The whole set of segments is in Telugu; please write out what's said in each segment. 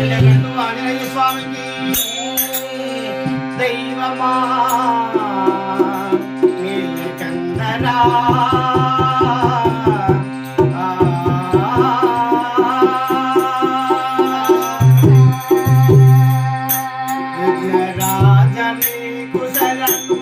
ఇళ్ళగంటు ఆంజనేయ స్వామికి. దైవమా నీలకందరా రాజని కుశలను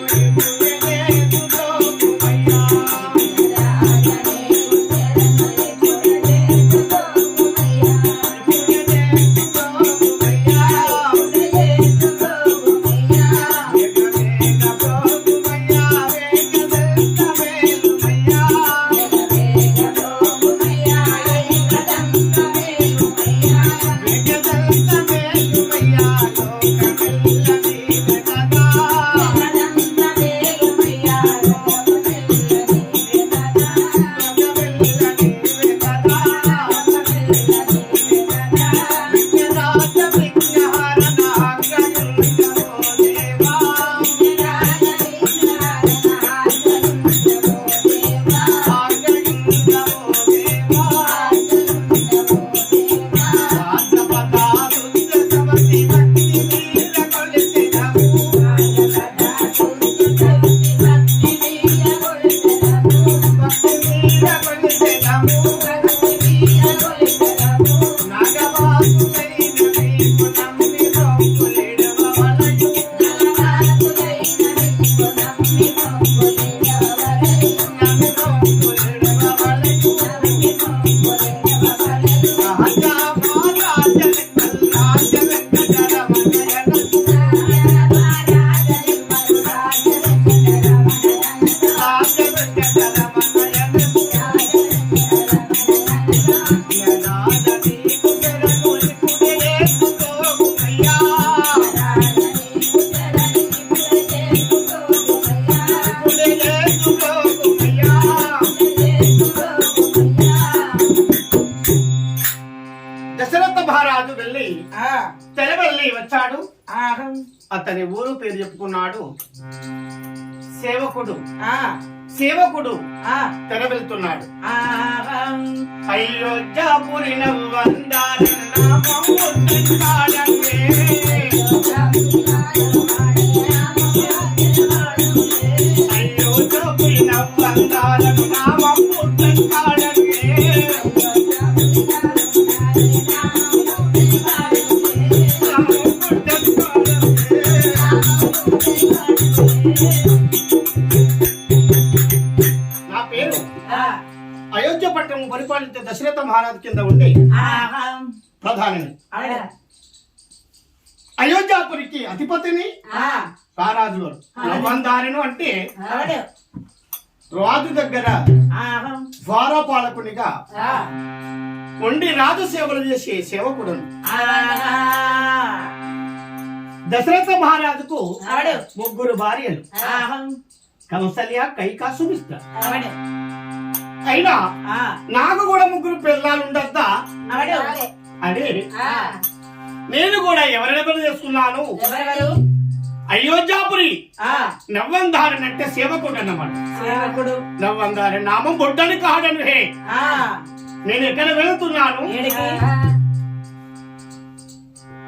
Yeah. మహారాజు వెళ్ళి తెలవెళ్ళి వచ్చాడు. అతని ఊరు పేరు చెప్పుకున్నాడు. సేవకుడు. సేవకుడు తెర వెళ్తున్నాడు నవ్వందారి నామము తెచ్చాడంటే. అయోధ్యాపురి పరిపాలించే దశరథ మహారాజు కింద ఉండి ప్రధాని అయోధ్యాపురికి అధిపతిని రారాజు గారు నవందారిను అంటే రాజు దగ్గర ద్వారపాలకునిగా ఉండి రాజు సేవలు చేసే సేవకుడు దశరథ మహారాజుకు ముగ్గురు భార్యలు. కౌసల్య కైకా సుమిత్ర అయినా నాకు కూడా ముగ్గురు పిల్లలు ఉండద్దా? అని నేను కూడా ఎవరెవరు చేసుకున్నాను? అయోధ్యాపురి. నవ్వందారి అంటే సేవకుడు అన్నమాట. సేవకుడు. నవ్వందారి నామం బొడ్డని కాడను హే. నేను ఎక్కడ వెళుతున్నాను?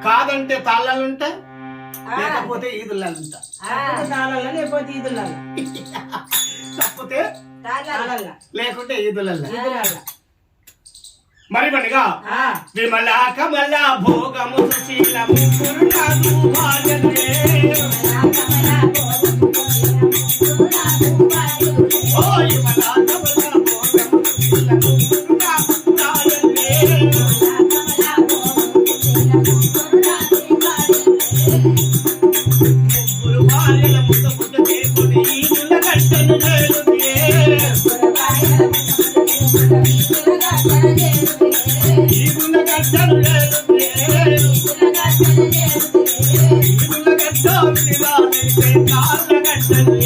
కాదంటే తాళ్ళలుంటా లేకపోతే ఈదుళ్ళంటా అప్పుడు తాళాల లేకపోతే ఈదులాల తప్పితే లేకుంటే ఈదులల్ల. మరి మనగా ఆ. విమల కమల భోగము సుశీలము గంటలు